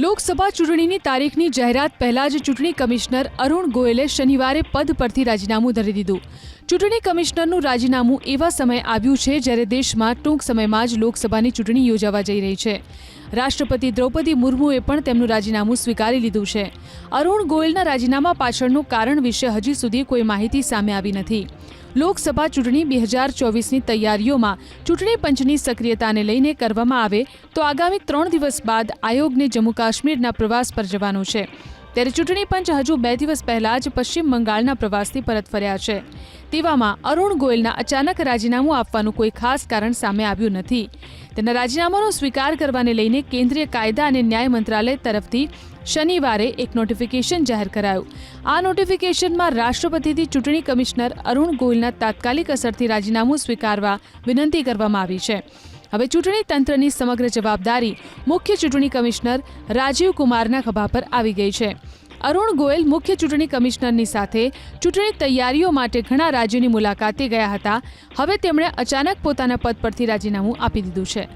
લોકસભા ચૂંટણીની તારીખની જાહેરાત પહેલા જ ચૂંટણી કમિશનર અરુણ ગોયલે શનિવારે પદ પરથી રાજીનામું ધરી દીધું. ચૂંટણી કમિશનરનું રાજીનામું એવા સમયે આવ્યું છે જ્યારે દેશમાં ટૂંક સમયમાં જ લોકસભાની ચૂંટણી યોજાવા જઈ રહી છે. રાષ્ટ્રપતિ દ્રૌપદી મુર્મુએ પણ તેમનું રાજીનામું સ્વીકારી લીધું છે. અરુણ ગોયલના રાજીનામા પાછળનું કારણ વિશે હજી સુધી કોઈ માહિતી સામે આવી નથી. લોકસભા ચૂંટણી બે હજાર ચોવીસની તૈયારીઓમાં ચૂંટણી પંચની સક્રિયતાને લઈને કરવામાં આવે તો આગામી ત્રણ દિવસ બાદ આયોગને જમ્મુ કાશ્મીરના પ્રવાસ પર જવાનું છે. ત્યારે ચૂંટણી પંચ હજુ બે દિવસ પહેલા જ પશ્ચિમ બંગાળના પ્રવાસથી પરત ફર્યા છે. તેવામાં અરુણ ગોયલના અચાનક રાજીનામું આપવાનું કોઈ ખાસ કારણ સામે આવ્યું નથી. તેના રાજીનામાનો સ્વીકાર કરવાને લઈને કેન્દ્રીય કાયદા અને ન્યાય મંત્રાલય તરફથી શનિવારે એક નોટિફિકેશન જાહેર કરાયું. આ નોટિફિકેશનમાં રાષ્ટ્રપતિથી ચૂંટણી કમિશનર અરુણ ગોયલના તાત્કાલિક અસરથી રાજીનામું સ્વીકારવા વિનંતી કરવામાં આવી છે. હવે ચૂંટણી તંત્રની સમગ્ર જવાબદારી મુખ્ય ચૂંટણી કમિશનર રાજીવ કુમારના ખભા પર આવી ગઈ છે. અરુણ ગોયલ મુખ્ય ચૂંટણી કમિશનરની સાથે ચૂંટણી તૈયારીઓ માટે ઘણા રાજ્યોની મુલાકાતે ગયા હતા. હવે તેમણે અચાનક પોતાના પદ પરથી રાજીનામું આપી દીધું છે.